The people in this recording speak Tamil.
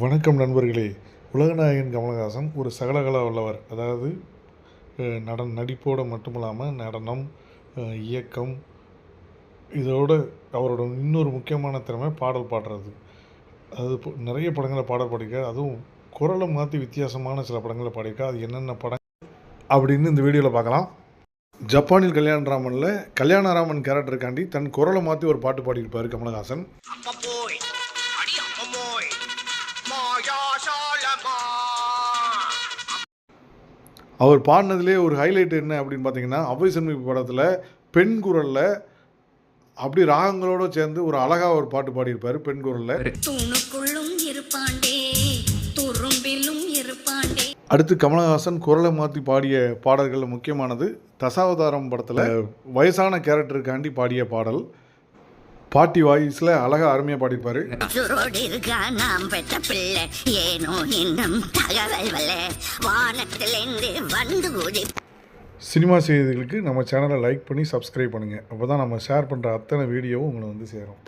வணக்கம் நண்பர்களே. உலகநாயகன் கமலஹாசன் ஒரு சகலகலா உள்ளவர் அதாவது நடன நடிப்போடு மட்டுமில்லாமல் நடனம் இயக்கம் இதோட அவரோட இன்னொரு முக்கியமான திறமை பாடல் பாடுறது. அது இப்போ நிறைய படங்களை பாடல் பாடியிருக்கார். அதுவும் குரலை மாற்றி வித்தியாசமான சில படங்களை பாடியிருக்கார். அது என்னென்ன படம் அப்படின்னு இந்த வீடியோவில் பார்க்கலாம். ஜப்பானில் கல்யாணராமனில் கல்யாணராமன் கேரக்டருக்காண்டி தன் குரலை மாற்றி ஒரு பாட்டு பாடியிருப்பார் கமலஹாசன். அவர் பாடினதுலே ஒரு ஹைலைட் என்ன அப்படின்னு பார்த்தீங்கன்னா அவை சண்முகி படத்தில் பெண் குரலில் அப்படி ராகங்களோடு சேர்ந்து ஒரு அழகாக ஒரு பாட்டு பாடியிருப்பார் பெண் குரலில். அடுத்து கமலஹாசன் குரலை மாற்றி பாடிய பாடல்களில் முக்கியமானது தசாவதாரம் படத்தில் வயசான கேரக்டருக்காண்டி பாடிய பாடல். பாட்டி வாய்ஸில் அழகாக அருமையாக சுரோடு இருக்கா நாம் பெற்ற பிள்ளை ஏனோ இன்னும் தகவல் வல்ல. வானத்திலிருந்து வந்து கூடி சினிமா செய்திகளுக்கு நம்ம சேனலை லைக் பண்ணி சப்ஸ்கிரைப் பண்ணுங்கள் அப்போ தான் நம்ம ஷேர் பண்ணுற அத்தனை வீடியோவும் உங்களை வந்து சேரும்.